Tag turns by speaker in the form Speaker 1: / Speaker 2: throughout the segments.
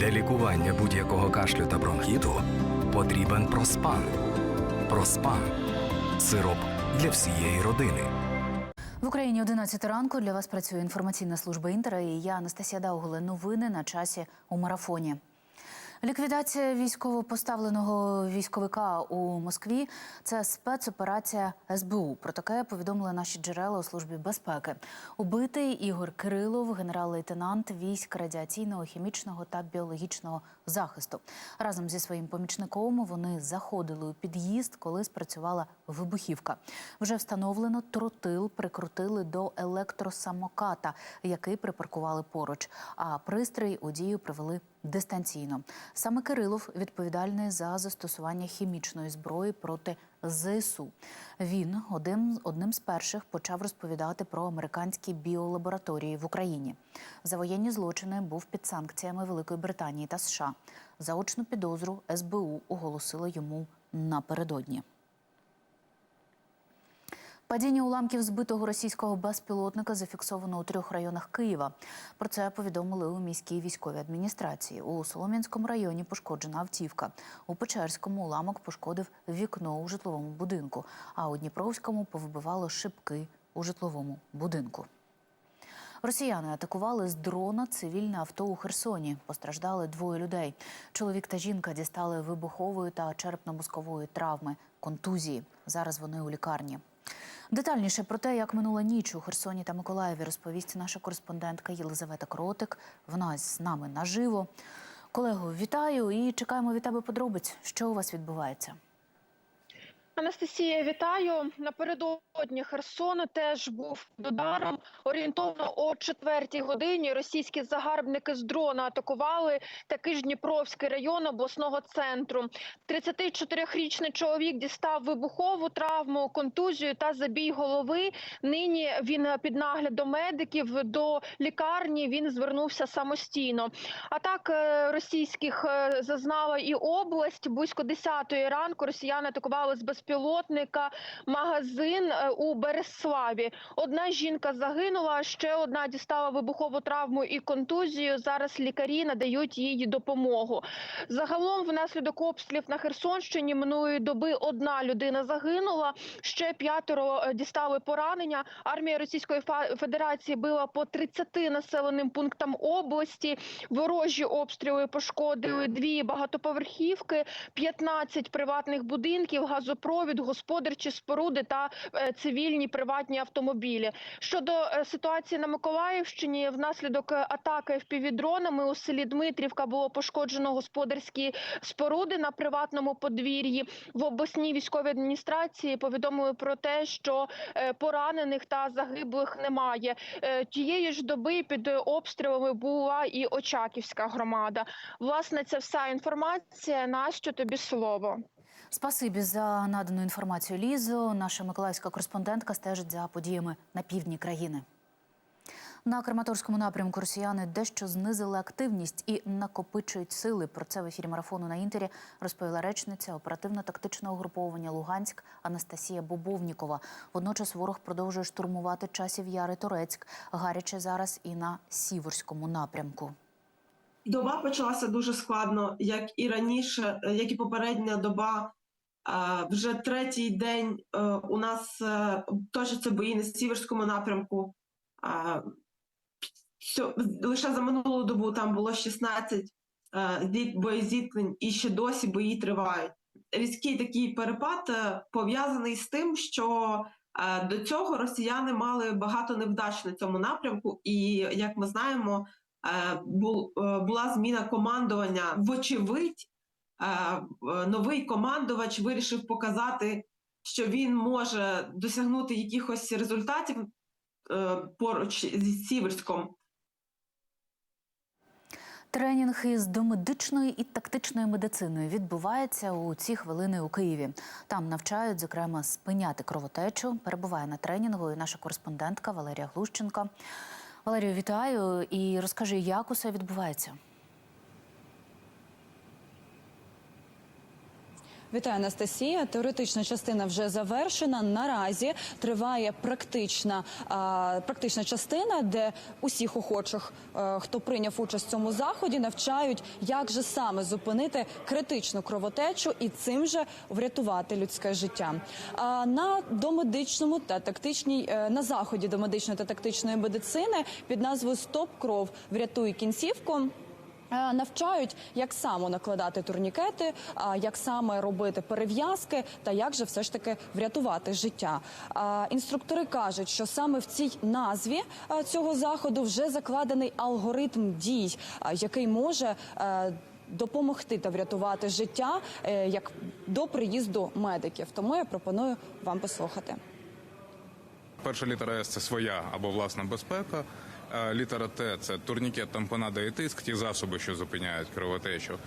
Speaker 1: Для лікування будь-якого кашлю та бронхіту потрібен проспан. Проспан сироп для всієї родини.
Speaker 2: В Україні 11 ранку для вас працює інформаційна служба Інтера. І я Анастасія Даугуле. Новини на часі у марафоні. Ліквідація військово поставленого військовика у Москві це спецоперація СБУ. Про таке повідомили наші джерела у службі безпеки. Убитий Ігор Кирилов, генерал-лейтенант військ радіаційного, хімічного та біологічного захисту. Разом зі своїм помічником вони заходили у під'їзд, коли спрацювала вибухівка. Вже встановлено тротил прикрутили до електросамоката, який припаркували поруч. А пристрій у дію привели дистанційно. Саме Кирилов відповідальний за застосування хімічної зброї проти ЗСУ. Він одним, одним з перших почав розповідати про американські біолабораторії в Україні. За воєнні злочини був під санкціями Великої Британії та США. Заочну підозру СБУ оголосила йому напередодні. Падіння уламків збитого російського безпілотника зафіксовано у трьох районах Києва. Про це повідомили у міській військовій адміністрації. У Солом'янському районі пошкоджена автівка. У Печерському уламок пошкодив вікно у житловому будинку, а у Дніпровському повибивало шибки у житловому будинку. Росіяни атакували з дрона цивільне авто у Херсоні. Постраждали двоє людей. Чоловік та жінка дістали вибухової та черепно-мозкової травми, контузії. Зараз вони у лікарні. Детальніше про те, як минула ніч у Херсоні та Миколаєві, розповість наша кореспондентка Єлизавета Кротик. Вона з нами наживо. Колего, вітаю і чекаємо від тебе подробиць. Що у вас відбувається?
Speaker 3: Анастасія, вітаю. Напередодні Херсону теж був ударом. Орієнтовно о четвертій годині російські загарбники з дрона атакували такий ж Дніпровський район обласного центру. 34-річний чоловік дістав вибухову травму, контузію та забій голови. Нині він під наглядом медиків до лікарні. Він звернувся самостійно. Атак е, російських е, зазнала і область. Близько 10-ї ранку росіяни атакували з безпілотника магазин е, у Береславі. Одна жінка загинула, ще одна дістала вибухову травму і контузію. Зараз лікарі надають їй допомогу. Загалом, внаслідок обстрілів на Херсонщині минулої доби одна людина загинула, ще п'ятеро е, дістали поранення. Армія Російської Федерації била по 30 населеним пунктам області. Ворожі обстріли пошкодили дві багатоповерхівки, 15 приватних будинків, газопровід, господарчі споруди та е, цивільні приватні автомобілі. Щодо е, ситуації на Миколаївщині, внаслідок е, атаки впівдронами у селі Дмитрівка було пошкоджено господарські споруди на приватному подвір'ї. В обласній військовій адміністрації повідомили про те, що поранених та загиблих немає. Тієї ж доби під обстрілами була і Очаківська громада. Власне, це вся інформація. Нащо тобі слово?
Speaker 2: Спасибі за надану інформацію, Лізо. Наша миколаївська кореспондентка стежить за подіями на півдні країни. На Краматорському напрямку росіяни дещо знизили активність і накопичують сили. Про це в ефірі марафону на інтері розповіла речниця оперативно-тактичного угруповання Луганськ Анастасія Бобовнікова. Водночас ворог продовжує штурмувати часів Яри Торецьк, гаряче зараз і на Сіверському напрямку.
Speaker 4: Доба почалася дуже складно, як і раніше, як і попередня доба. Вже третій день е, у нас е, точаться бої на сіверському напрямку. Лише за минулу добу там було 16 е, боєзіткнень, і ще досі бої тривають. Різкий такий перепад пов'язаний з тим, що до цього росіяни мали багато невдач на цьому напрямку, і як ми знаємо, бул- була зміна командування. Вочевидь, новий командувач вирішив показати, що він може досягнути якихось результатів е, поруч зі Сіверськом.
Speaker 2: Тренінг із домедичної і тактичної медицини відбувається у ці хвилини у Києві. Там навчають, зокрема, спиняти кровотечу. Перебуває на тренінгу і наша кореспондентка Валерія Глущенко. Валерію, вітаю і розкажи, як усе відбувається.
Speaker 5: Вітаю, Анастасія. Теоретична частина вже завершена. Наразі триває практична, а, практична частина, де усіх охочих, е, хто прийняв участь в цьому заході, навчають, як же саме зупинити критичну кровотечу і цим же врятувати людське життя. А на домедичному та тактичній е, на заході домедичної та тактичної медицини під назвою Стоп кров врятуй кінцівку. Е, Навчають, як саме накладати турнікети, а, як саме робити перев'язки та як же все ж таки врятувати життя. Інструктори кажуть, що саме в цій назві е, цього заходу вже закладений алгоритм дій, який може е, допомогти та врятувати життя е, як до приїзду медиків. Тому я пропоную вам послухати.
Speaker 6: Перша літера С це своя або власна безпека. Літера Т це турнікет, тампонада і тиск, ті засоби, що зупиняють кровотечу.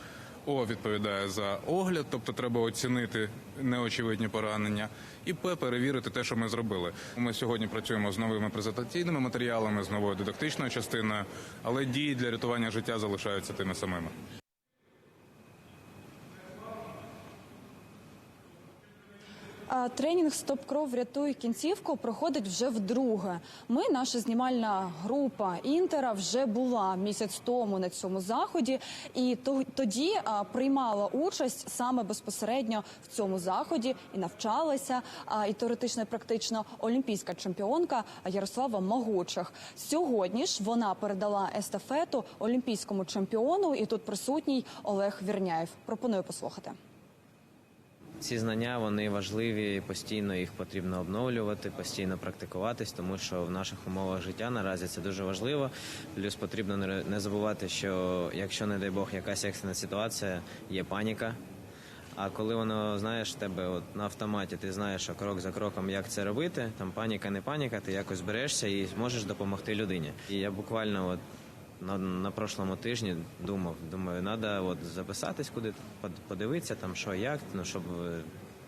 Speaker 6: О відповідає за огляд, тобто треба оцінити неочевидні поранення. І П перевірити те, що ми зробили. Ми сьогодні працюємо з новими презентаційними матеріалами, з новою дидактичною частиною, але дії для рятування життя залишаються тими самими.
Speaker 5: Тренінг Стоп кров врятуй кінцівку проходить вже вдруге. Ми, наша знімальна група Інтера, вже була місяць тому на цьому заході, і то- тоді приймала участь саме безпосередньо в цьому заході і навчалася і теоретично, і практично олімпійська чемпіонка Ярослава Могучих. Сьогодні ж вона передала естафету олімпійському чемпіону, і тут присутній Олег Вірняєв. Пропоную послухати.
Speaker 7: Ці знання вони важливі, постійно їх потрібно обновлювати, постійно практикуватись, тому що в наших умовах життя наразі це дуже важливо. Плюс потрібно не забувати, що якщо, не дай Бог, якась екстрена ситуація, є паніка. А коли воно знаєш тебе от на автоматі, ти знаєш, що крок за кроком як це робити, там паніка, не паніка, ти якось берешся і зможеш допомогти людині. І я буквально от на, на прошлому тижні думав, думаю, треба от записатись куди под- подивитися там, що як, ну щоб, е,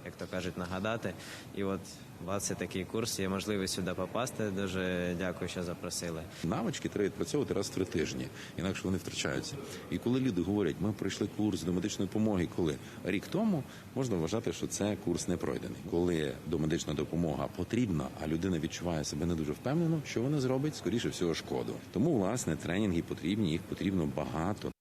Speaker 7: як то кажуть, нагадати. І от у вас є такий курс, є можливість сюди попасти. Дуже дякую, що запросили.
Speaker 8: Навички треба відпрацьовувати раз в три тижні, інакше вони втрачаються. І коли люди говорять, ми пройшли курс до медичної допомоги, коли рік тому можна вважати, що це курс не пройдений. Коли домедична допомога потрібна, а людина відчуває себе не дуже впевнено, що вона зробить, скоріше всього, шкоду. Тому власне тренінги потрібні, їх потрібно багато.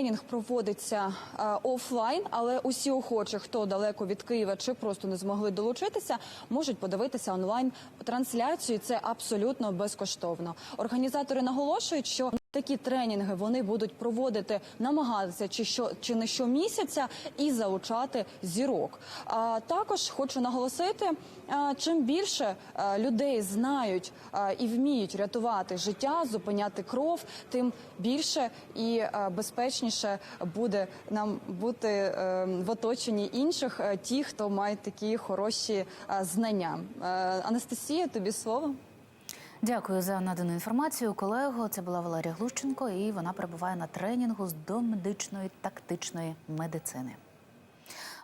Speaker 5: Тренінг проводиться е, офлайн, але усі охочі, хто далеко від Києва чи просто не змогли долучитися, можуть подивитися онлайн трансляцію. Це абсолютно безкоштовно. Організатори наголошують, що такі тренінги вони будуть проводити, намагатися чи що чи не щомісяця і залучати зірок. А також хочу наголосити, е, чим більше е, людей знають і вміють рятувати життя, зупиняти кров, тим більше і е, безпечніше буде нам бути е, в оточенні інших е, ті, хто мають такі хороші е, знання. Е, Анастасія, тобі слово.
Speaker 2: Дякую за надану інформацію, колего. Це була Валерія Глущенко, і вона перебуває на тренінгу з домедичної тактичної медицини.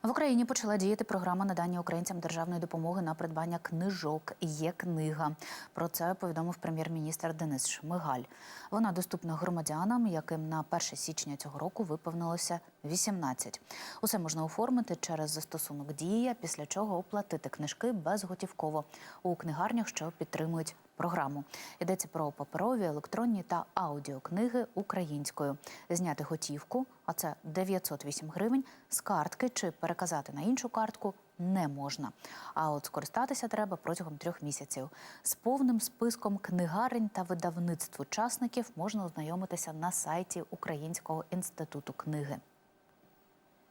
Speaker 2: В Україні почала діяти програма надання українцям державної допомоги на придбання книжок. Є книга. Про це повідомив прем'єр-міністр Денис Шмигаль. Вона доступна громадянам, яким на 1 січня цього року виповнилося 18. Усе можна оформити через застосунок Дія, після чого оплатити книжки безготівково у книгарнях, що підтримують програму. Йдеться про паперові, електронні та аудіокниги українською. Зняти готівку, а це 908 гривень, з картки чи переказати на іншу картку не можна. А от скористатися треба протягом трьох місяців. З повним списком книгарень та видавництв учасників можна ознайомитися на сайті Українського інституту книги.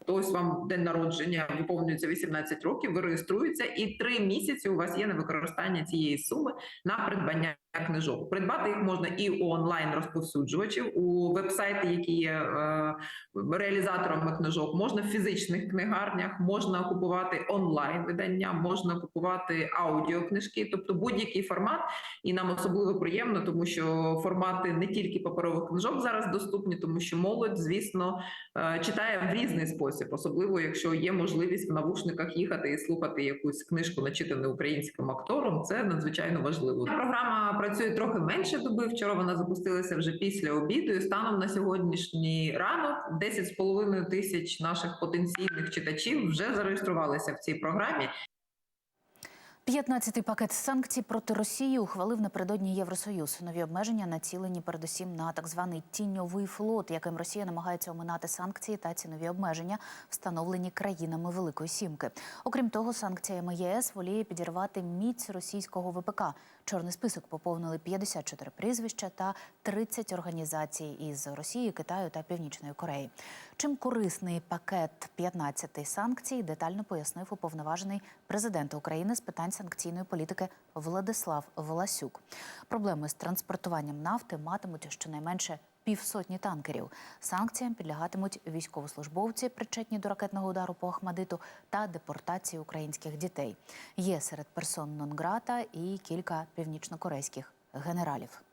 Speaker 9: Ось вам день народження виповнюється 18 років, ви реєструєтеся, і три місяці у вас є на використання цієї суми на придбання книжок. Придбати їх можна і у онлайн розповсюджувачів, у вебсайти, які є е, реалізаторами книжок, можна в фізичних книгарнях, можна купувати онлайн видання, можна купувати аудіокнижки, тобто будь-який формат. І нам особливо приємно, тому що формати не тільки паперових книжок зараз доступні, тому що молодь, звісно, е, читає в різний спосіб. Спосіб, особливо якщо є можливість в навушниках їхати і слухати якусь книжку, начитану українським актором. Це надзвичайно важливо. Програма працює трохи менше доби. Вчора вона запустилася вже після обіду. І станом на сьогоднішній ранок 10,5 тисяч наших потенційних читачів вже зареєструвалися в цій програмі.
Speaker 2: 15-й пакет санкцій проти Росії ухвалив напередодні Євросоюз. Нові обмеження націлені передусім на так званий тіньовий флот, яким Росія намагається оминати санкції та цінові обмеження, встановлені країнами Великої Сімки. Окрім того, санкціями ЄС воліє підірвати міць російського ВПК. Чорний список поповнили 54 прізвища та 30 організацій із Росії, Китаю та Північної Кореї. Чим корисний пакет 15 санкцій, детально пояснив уповноважений президента України з питань санкційної політики Владислав Волосюк. Проблеми з транспортуванням нафти матимуть щонайменше півсотні танкерів. Санкціям підлягатимуть військовослужбовці, причетні до ракетного удару по Ахмадиту та депортації українських дітей. Є серед персон нон-грата і кілька північнокорейських генералів.